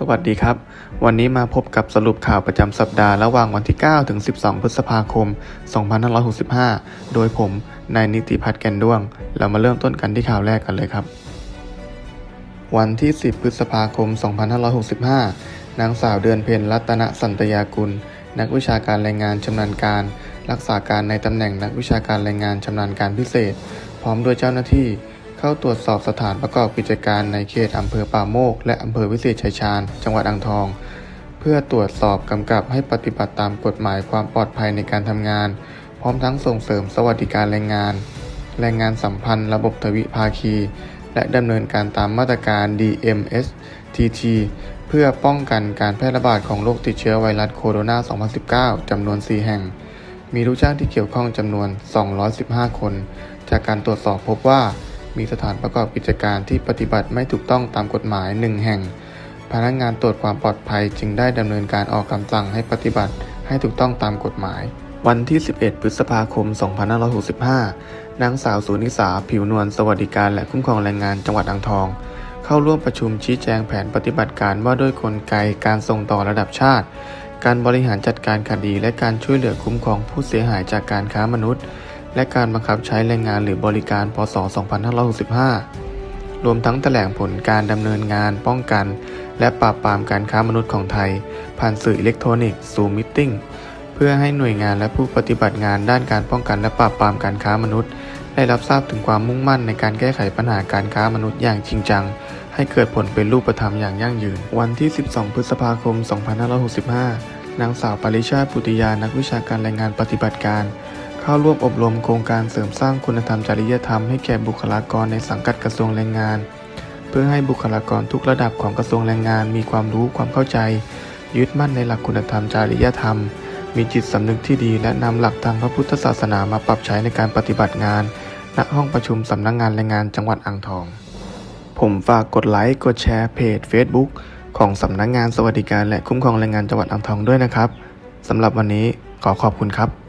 สวัสดีครับ วันนี้มาพบกับสรุปข่าวประจำสัปดาห์ระหว่างวันที่ 9 ถึง 12 พฤษภาคม 2565 โดยผม นายนิติพัฒน์แก่นด้วง เรามาเริ่มต้นกันที่ข่าวแรกกันเลยครับ วันที่ 10 พฤษภาคม 2565 นางสาวเดือนเพ็ญรัตนสันตยากุล นักวิชาการแรงงานชำนาญการ รักษาการในตำแหน่งนักวิชาการแรงงานชำนาญการพิเศษ พร้อมด้วยเจ้าหน้าที่ เข้าตรวจสอบสถานประกอบกิจการในเขตอำเภอป่าโมก และอำเภอวิเศษชัยชาญ จังหวัดอ่างทอง เพื่อตรวจสอบกำกับให้ปฏิบัติตามกฎหมายความปลอดภัยในการทำงาน พร้อมทั้งส่งเสริมสวัสดิการแรงงาน แรงงานสัมพันธ์ ระบบทวิภาคี และดำเนินการตามมาตรการ DMSTT เพื่อป้องกันการแพร่ระบาดของโรคติดเชื้อไวรัสโคโรนา 2019 จำนวน 4 แห่ง มีลูกจ้างที่เกี่ยวข้องจำนวน 215 คน จากการตรวจสอบพบว่า มีสถานประกอบกิจการที่ปฏิบัติไม่ถูกต้องตามกฎหมาย1แห่ง พนักงานตรวจความปลอดภัยจึงได้ดำเนินการออกคำสั่งให้ปฏิบัติให้ถูกต้องตามกฎหมาย วันที่ 11 พฤษภาคม 2565 นางสาวสุนิสา ผิวนวล สวัสดิการและคุ้มครองแรงงานจังหวัดอ่างทอง เข้าร่วมประชุมชี้แจงแผนปฏิบัติการว่าด้วยกลไกการส่งต่อระดับชาติ การบริหารจัดการคดี และการช่วยเหลือคุ้มครองผู้เสียหายจากการค้ามนุษย์ และการบังคับใช้แรงงานหรือบริการ พศ 2565 รวมทั้งแถลงผลการดำเนินงานป้องกัน และปราบปรามการค้ามนุษย์ของไทย ผ่านสื่ออิเล็กทรอนิกส์ซูมิทติ้งเพื่อให้หน่วยงานและผู้ปฏิบัติงานด้านการป้องกันและปราบปรามการค้ามนุษย์ ได้รับทราบถึงความมุ่งมั่นในการแก้ไขปัญหาการค้ามนุษย์อย่างจริงจัง ให้เกิดผลเป็นรูปธรรมอย่างยั่งยืน วันที่ 12 พฤษภาคม 2565นางสาวปริชาติปุติยานักวิชาการแรงงานปฏิบัติการ เข้าร่วมอบรมโครงการเสริมสร้างคุณธรรมจริยธรรมให้แก่บุคลากรในสังกัดกระทรวงแรงงาน เพื่อให้บุคลากรทุกระดับของกระทรวงแรงงาน มีความรู้ความเข้าใจ ยึดมั่นในหลักคุณธรรมจริยธรรม มีจิตสำนึกที่ดีและนำหลักทางพระพุทธศาสนามาปรับใช้ในการปฏิบัติงาน ณห้องประชุมสำนักงงานแรงงานจังหวัดอ่างทอง ผมฝากกดไลค์กดแชร์เพจ Facebook ของสำนักงงานสวัสดิการและคุ้มครองแรงงานจังหวัดอ่างทองด้วยนะครับสำหรับวันนี้ขอขอบคุณครับ